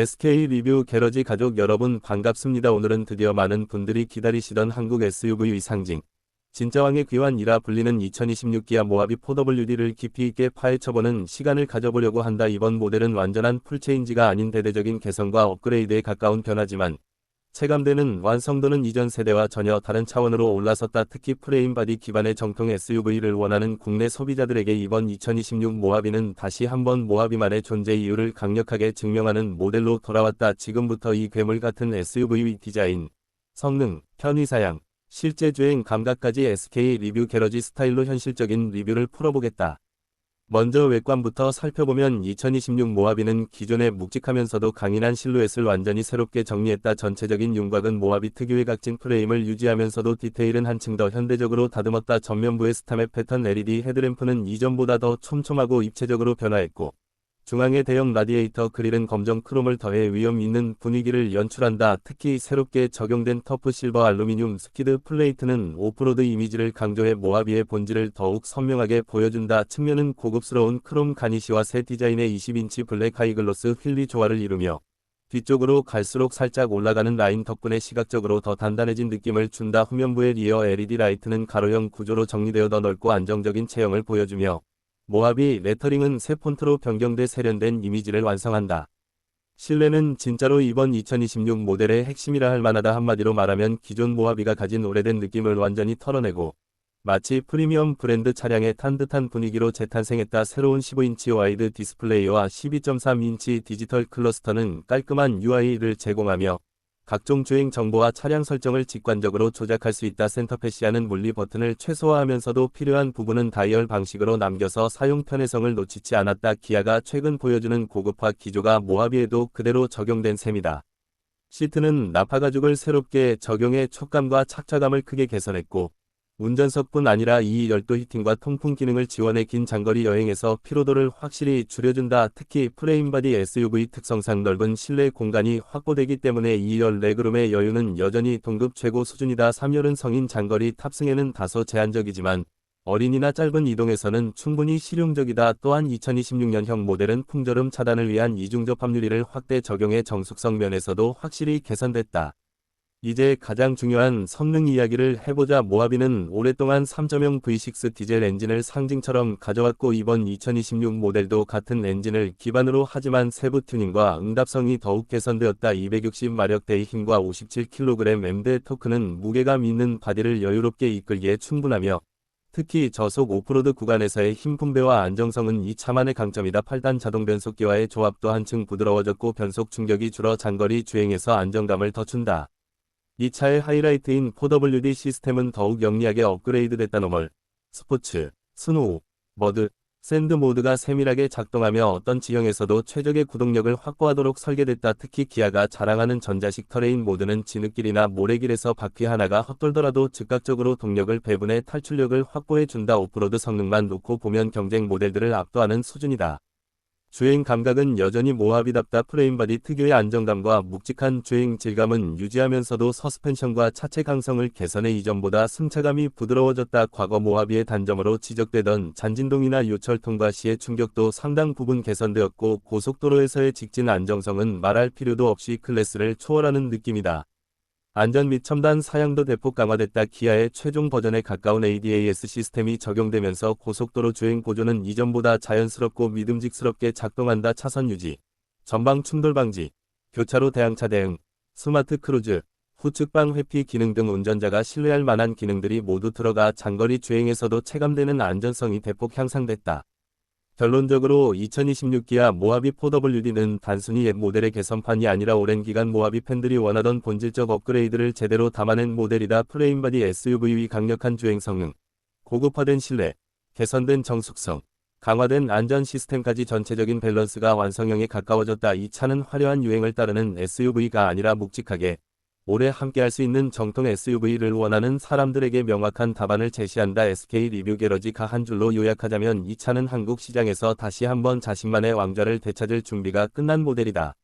SK 리뷰 게러지 가족 여러분 반갑습니다. 오늘은 드디어 많은 분들이 기다리시던 한국 SUV의 상징. 진짜왕의 귀환이라 불리는 2026 기아 모하비 4WD를 깊이 있게 파헤쳐보는 시간을 가져보려고 한다. 이번 모델은 완전한 풀체인지가 아닌 대대적인 개선과 업그레이드에 가까운 변화지만 체감되는 완성도는 이전 세대와 전혀 다른 차원으로 올라섰다. 특히 프레임 바디 기반의 정통 SUV를 원하는 국내 소비자들에게 이번 2026 모하비는 다시 한번 모하비만의 존재 이유를 강력하게 증명하는 모델로 돌아왔다. 지금부터 이 괴물 같은 SUV 디자인, 성능, 편의 사양, 실제 주행 감각까지 SK 리뷰 게러지 스타일로 현실적인 리뷰를 풀어보겠다. 먼저 외관부터 살펴보면 2026 모하비는 기존의 묵직하면서도 강인한 실루엣을 완전히 새롭게 정리했다. 전체적인 윤곽은 모하비 특유의 각진 프레임을 유지하면서도 디테일은 한층 더 현대적으로 다듬었다. 전면부의 스타맵 패턴 LED 헤드램프는 이전보다 더 촘촘하고 입체적으로 변화했고 중앙의 대형 라디에이터 그릴은 검정 크롬을 더해 위험 있는 분위기를 연출한다. 특히 새롭게 적용된 터프 실버 알루미늄 스키드 플레이트는 오프로드 이미지를 강조해 모하비의 본질을 더욱 선명하게 보여준다. 측면은 고급스러운 크롬 가니시와 새 디자인의 20인치 블랙 하이글로스 휠리 조화를 이루며 뒤쪽으로 갈수록 살짝 올라가는 라인 덕분에 시각적으로 더 단단해진 느낌을 준다. 후면부의 리어 LED 라이트는 가로형 구조로 정리되어 더 넓고 안정적인 체형을 보여주며 모하비 레터링은 새 폰트로 변경돼 세련된 이미지를 완성한다. 실내는 진짜로 이번 2026 모델의 핵심이라 할 만하다 한마디로 말하면 기존 모하비가 가진 오래된 느낌을 완전히 털어내고 마치 프리미엄 브랜드 차량에 탄 듯한 분위기로 재탄생했다. 새로운 15인치 와이드 디스플레이와 12.3인치 디지털 클러스터는 깔끔한 UI를 제공하며 각종 주행 정보와 차량 설정을 직관적으로 조작할 수 있다. 센터패시아는 물리 버튼을 최소화하면서도 필요한 부분은 다이얼 방식으로 남겨서 사용 편의성을 놓치지 않았다. 기아가 최근 보여주는 고급화 기조가 모하비에도 그대로 적용된 셈이다. 시트는 나파 가죽을 새롭게 적용해 촉감과 착차감을 크게 개선했고 운전석뿐 아니라 이 열도 히팅과 통풍 기능을 지원해 긴 장거리 여행에서 피로도를 확실히 줄여준다. 특히 프레임바디 SUV 특성상 넓은 실내 공간이 확보되기 때문에 2열 레그룸의 여유는 여전히 동급 최고 수준이다. 3열은 성인 장거리 탑승에는 다소 제한적이지만 어린이나 짧은 이동에서는 충분히 실용적이다. 또한 2026년형 모델은 풍절음 차단을 위한 이중접 합유리를 확대 적용해 정숙성 면에서도 확실히 개선됐다. 이제 가장 중요한 성능 이야기를 해보자 모하비는 오랫동안 3.0 V6 디젤 엔진을 상징처럼 가져왔고 이번 2026 모델도 같은 엔진을 기반으로 하지만 세부 튜닝과 응답성이 더욱 개선되었다. 260마력대의 힘과 57kg 엠대 토크는 무게감 있는 바디를 여유롭게 이끌기에 충분하며 특히 저속 오프로드 구간에서의 힘 분배와 안정성은 이 차만의 강점이다. 8단 자동 변속기와의 조합도 한층 부드러워졌고 변속 충격이 줄어 장거리 주행에서 안정감을 더 준다. 이 차의 하이라이트인 4WD 시스템은 더욱 영리하게 업그레이드 됐다 노멀, 스포츠, 스노우, 머드, 샌드 모드가 세밀하게 작동하며 어떤 지형에서도 최적의 구동력을 확보하도록 설계됐다. 특히 기아가 자랑하는 전자식 터레인 모드는 진흙길이나 모래길에서 바퀴 하나가 헛돌더라도 즉각적으로 동력을 배분해 탈출력을 확보해준다. 오프로드 성능만 놓고 보면 경쟁 모델들을 압도하는 수준이다. 주행 감각은 여전히 모하비답다 프레임바디 특유의 안정감과 묵직한 주행 질감은 유지하면서도 서스펜션과 차체 강성을 개선해 이전보다 승차감이 부드러워졌다. 과거 모하비의 단점으로 지적되던 잔진동이나 요철 통과 시의 충격도 상당 부분 개선되었고 고속도로에서의 직진 안정성은 말할 필요도 없이 클래스를 초월하는 느낌이다. 안전 및 첨단 사양도 대폭 강화됐다. 기아의 최종 버전에 가까운 ADAS 시스템이 적용되면서 고속도로 주행 보조는 이전보다 자연스럽고 믿음직스럽게 작동한다. 차선 유지, 전방 충돌 방지, 교차로 대항차 대응, 스마트 크루즈, 후측방 회피 기능 등 운전자가 신뢰할 만한 기능들이 모두 들어가 장거리 주행에서도 체감되는 안전성이 대폭 향상됐다. 결론적으로 2026 기아 모하비 4WD는 단순히 옛 모델의 개선판이 아니라 오랜 기간 모하비 팬들이 원하던 본질적 업그레이드를 제대로 담아낸 모델이다. 프레임바디 SUV의 강력한 주행 성능, 고급화된 실내, 개선된 정숙성, 강화된 안전 시스템까지 전체적인 밸런스가 완성형에 가까워졌다. 이 차는 화려한 유행을 따르는 SUV가 아니라 묵직하게 오래 함께할 수 있는 정통 SUV를 원하는 사람들에게 명확한 답안을 제시한다. SK 리뷰 게러지가 한 줄로 요약하자면 이 차는 한국 시장에서 다시 한번 자신만의 왕좌를 되찾을 준비가 끝난 모델이다.